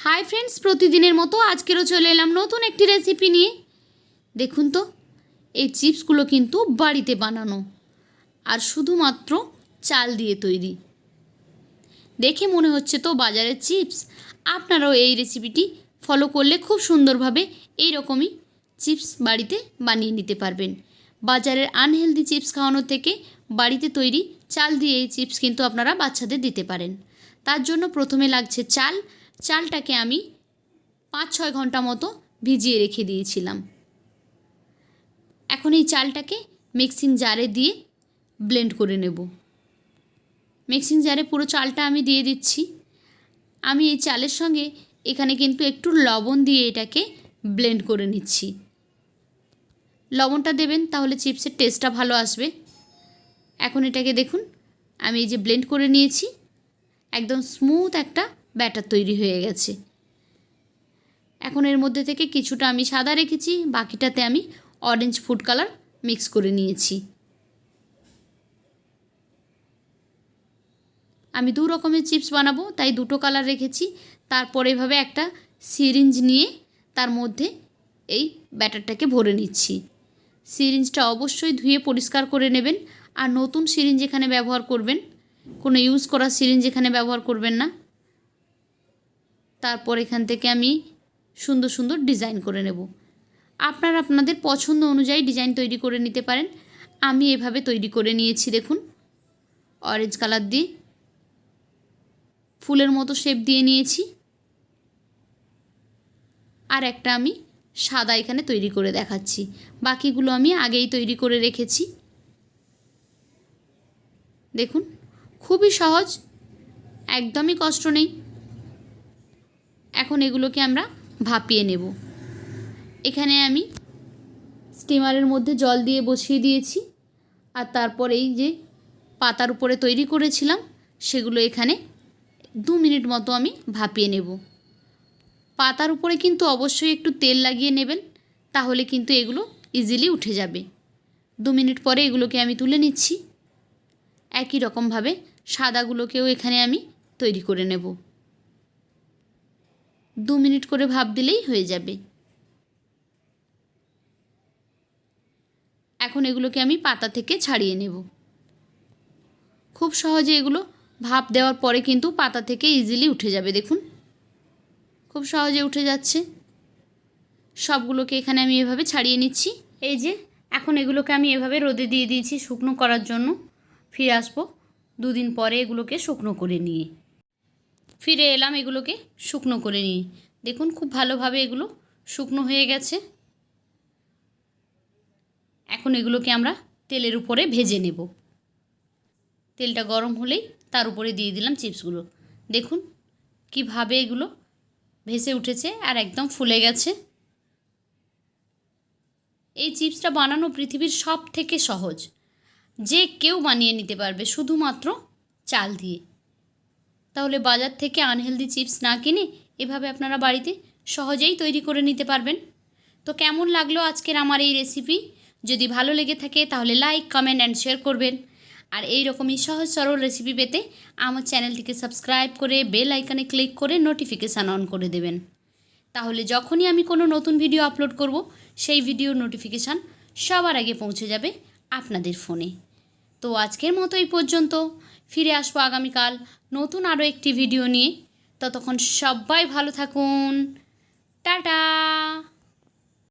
Hi friends প্রতিদিনের মতো আজকেরও চলে এলাম নতুন একটি রেসিপি নিয়ে। দেখুন তো, এই চিপসগুলো কিন্তু বাড়িতে বানানো। আর শুধুমাত্র চাল দিয়ে তৈরি। দেখে মনে হচ্ছে তো বাজারের চিপস। আপনারাও এই রেসিপিটি ফলো করলে খুব সুন্দরভাবে এই রকমই চিপস বাড়িতে বানিয়ে নিতে পারবেন। বাজারের আনহেলদি চিপস খাওয়ানোর থেকে বাড়িতে তৈরি চাল দিয়ে এই চিপস কিন্তু আপনারা বাচ্চাদের দিতে পারেন। তার জন্য প্রথমে লাগছে চাল চালটাকে আমি পাঁচ ছয় ঘণ্টা মতো ভিজিয়ে রেখে দিয়েছিলাম। এখন এই চালটাকে মিক্সিং জারে দিয়ে ব্লেন্ড করে নেব। মিক্সিং জারে পুরো চালটা আমি দিয়ে দিচ্ছি। আমি এই চালের সঙ্গে এখানে কিন্তু একটু লবণ দিয়ে এটাকে ব্লেন্ড করে নিচ্ছি। লবণটা দেবেন তাহলে চিপসের টেস্টটা ভালো আসবে। এখন এটাকে দেখুন, আমি এই যে ব্লেন্ড করে নিয়েছি। একদম স্মুথ একটা ব্যাটার তৈরি হয়ে গেছে। এখন এর মধ্যে থেকে কিছুটা আমি সাদা রেখেছি, বাকিটাতে আমি অরেঞ্জ ফুড কালার মিক্স করে নিয়েছি। আমি দু রকমের চিপস বানাবো, তাই দুটো কালার রেখেছি। তারপর এভাবে একটা সিরিঞ্জ নিয়ে তার মধ্যে এই ব্যাটারটাকে ভরে নিচ্ছি। সিরিঞ্জটা অবশ্যই ধুয়ে পরিষ্কার করে নেবেন। আর নতুন সিরিঞ্জ এখানে ব্যবহার করবেন, কোনো ইউজ করা সিরিঞ্জ এখানে ব্যবহার করবেন না। তারপর এখান থেকে আমি সুন্দর সুন্দর ডিজাইন করে নেব। আপনারা আপনাদের পছন্দ অনুযায়ী ডিজাইন তৈরি করে নিতে পারেন। আমি এভাবে তৈরি করে নিয়েছি, দেখুন। অরেঞ্জ কালার দিয়ে ফুলের মতো শেপ দিয়ে নিয়েছি। আর একটা আমি সাদা এখানে তৈরি করে দেখাচ্ছি। বাকিগুলো আমি আগেই তৈরি করে রেখেছি। দেখুন, খুবই সহজ, একদমই কষ্ট নেই। এখন এগুলোকে আমরা ভাপিয়ে নেব। এখানে আমি স্টিমারের মধ্যে জল দিয়ে বসিয়ে দিয়েছি। আর তারপর এই যে পাতার উপরে তৈরি করেছিলাম, সেগুলো এখানে দু মিনিট মতো আমি ভাপিয়ে নেব। পাতার উপরে কিন্তু অবশ্যই একটু তেল লাগিয়ে নেবেন, তাহলে কিন্তু এগুলো ইজিলি উঠে যাবে। দু মিনিট পরে এগুলোকে আমি তুলে নিচ্ছি। একই রকমভাবে সাদাগুলোকেও এখানে আমি তৈরি করে নেব। দু মিনিট করে ভাপ দিলেই হয়ে যাবে। এখন এগুলোকে আমি পাতা থেকে ছাড়িয়ে নেব। খুব সহজে এগুলো ভাপ দেওয়ার পরে কিন্তু পাতা থেকে ইজিলি উঠে যাবে, দেখুন। খুব সহজে উঠে যাচ্ছে। সবগুলোকে এখানে আমি এভাবে ছাড়িয়ে নিচ্ছি। এই যে, এখন এগুলোকে আমি এভাবে রোদে দিয়ে দিয়েছি শুকনো করার জন্য। ফিরে আসব দুদিন পরে এগুলোকে শুকনো করে নিয়ে। ফিরে এলাম এগুলোকে শুকনো করে নিয়ে। দেখুন, খুব ভালোভাবে এগুলো শুকনো হয়ে গেছে। এখন এগুলোকে আমরা তেলের উপরে ভেজে নেব। তেলটা গরম হলেই তার উপরে দিয়ে দিলাম চিপসগুলো। দেখুন, কীভাবে এগুলো ভেসে উঠেছে আর একদম ফুলে গেছে। এই চিপসটা বানানো পৃথিবীর সব থেকে সহজ। যে কেউ বানিয়ে নিতে পারবে শুধুমাত্র চাল দিয়ে। তাহলে বাজার থেকে আনহেলদি চিপস না কিনে এভাবে আপনারা বাড়িতে সহজেই তৈরি করে নিতে পারবেন। তো কেমন লাগল আজকের আমার এই রেসিপি যদি ভালো লেগে থাকে তাহলে লাইক কমেন্ট অ্যান্ড শেয়ার করবেন। আর এই রকমই সহজ সরল রেসিপি পেতে আমার চ্যানেলটিকে সাবস্ক্রাইব করে বেল আইকনে ক্লিক করে নোটিফিকেশান অন করে দেবেন। তাহলে যখনই আমি কোনো নতুন ভিডিও আপলোড করব, সেই ভিডিওর নোটিফিকেশান সবার আগে পৌঁছে যাবে আপনাদের ফোনে তো আজকের মতো এই পর্যন্ত। ফিরে আসব আগামীকাল নতুন আরও একটি ভিডিও নিয়ে। ততক্ষণ সবাই ভালো থাকুন। টাটা!